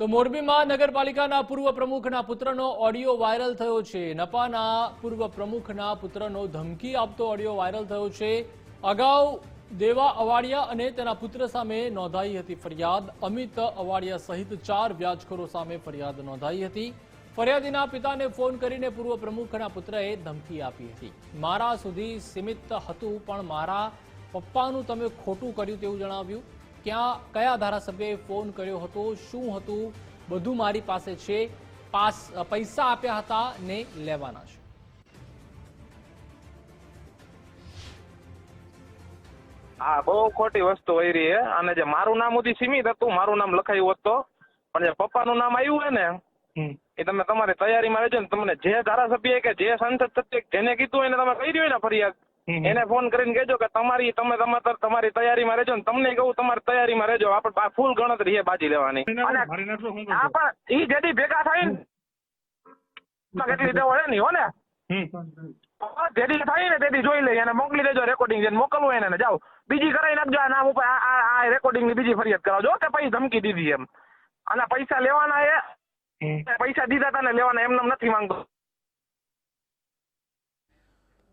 તો મોરબીમાં નગરપાલિકાના પૂર્વ પ્રમુખના પુત્રનો ઓડિયો વાયરલ થયો છે. નપાના પૂર્વ પ્રમુખના પુત્રનો ધમકી આપતો ઓડિયો વાયરલ થયો છે. અગાઉ દેવા અવાડિયા અને તેના પુત્ર સામે નોંધાઈ હતી ફરિયાદ. અમિત અવાડિયા સહિત ચાર વ્યાજખોરો સામે ફરિયાદ નોંધાઈ હતી. ફરિયાદીના પિતાને ફોન કરીને પૂર્વ પ્રમુખના પુત્રએ ધમકી આપી હતી. મારા સુધી સીમિત હતું, પણ મારા પપ્પાનું તમે ખોટું કર્યું તેવું જણાવ્યું. ક્યાં કયા ધારાસભ્યએ ફોન કર્યો હતો શું હતું બધું મારી પાસે છે. પાસ પૈસા આપ્યા હતા ને લેવાના છે. હા બહુ ખોટી વસ્તુ હોય રહી હે. અને જે મારું નામ સુધી સીમિત હતું મારું નામ લખાયું હોત તો. પણ જે પપ્પાનું નામ આવ્યું હોય ને એ તમે તમારી તૈયારીમાં રહેજો ને. તમને જે ધારાસભ્ય કે જે સંસદ સભ્ય જેને કીધું હોય ને તમે કહી દો ને ફરિયાદ. એને ફોન કરીને કહેજો કે તમારી તમે તમારે તમારી તૈયારીમાં રહેજો ને તમને કહું તમારી તૈયારીમાં રહેજો. આપણે ફૂલ ગણતરી છે બાજી લેવાની. હા પણ ઈ જેથી ભેગા થાય ને કેટલી દેવો હે નહીં હો ને. જેથી થાય ને તેથી જોઈ લઈ અને મોકલી દેજો રેકોર્ડિંગ જેને મોકલવું હોય એને જાઓ. બીજી કરાવી નાખજો આ નામ ઉપર આ આ- રેકોર્ડિંગની બીજી ફરિયાદ કરાવજો કે પછી ધમકી દીધી એમ. અને પૈસા લેવાના એ. પૈસા દીધા હતા ને લેવાના એમને એમ નથી માંગતો.